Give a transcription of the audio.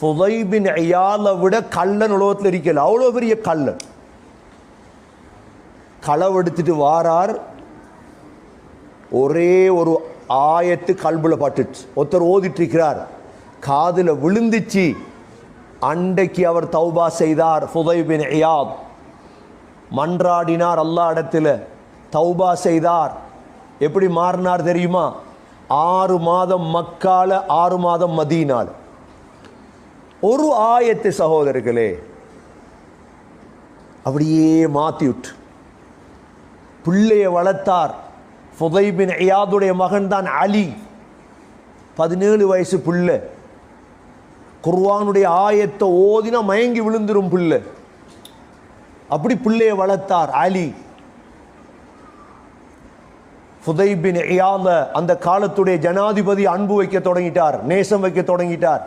ஃபுதைபின் ஐயாலை விட கள்ளன் உலகத்தில் இருக்கல. அவ்வளோ பெரிய கள்ளன். களவெடுத்துட்டு வாரார். ஒரே ஒரு ஆயத்து கல்புல பட்டுச்சு. ஒருத்தர் ஓதிட்டு இருக்கிறார் விழுந்துச்சு. அண்டைக்கு அவர் தௌபா செய்தார் ஃபுதைபின் ஐயாத் மன்றாடினார் அல்லா இடத்துல. தௌபா செய்தார். எப்படி மாறினார் தெரியுமா? ஆறு மாதம் மக்கால ஆறு மாதம் மதியினால் ஒரு ஆயத்து சகோதரர்களே அப்படியே மாத்தி விட்டு பிள்ளைய வளர்த்தார். ஃபுதைபின் ஐயாதுடைய மகன் தான் அலி. பதினேழு வயசு பிள்ளை. குர்வானுடைய ஆயத்தை ஓதினா மயங்கி விழுந்துரும் பிள்ளை. அப்படி பிள்ளைய வளர்த்தார் அலி. ஃபுதைபின் ஐயாத அந்த காலத்துடைய ஜனாதிபதி அன்பு வைக்க தொடங்கிட்டார் நேசம் வைக்க தொடங்கிட்டார்.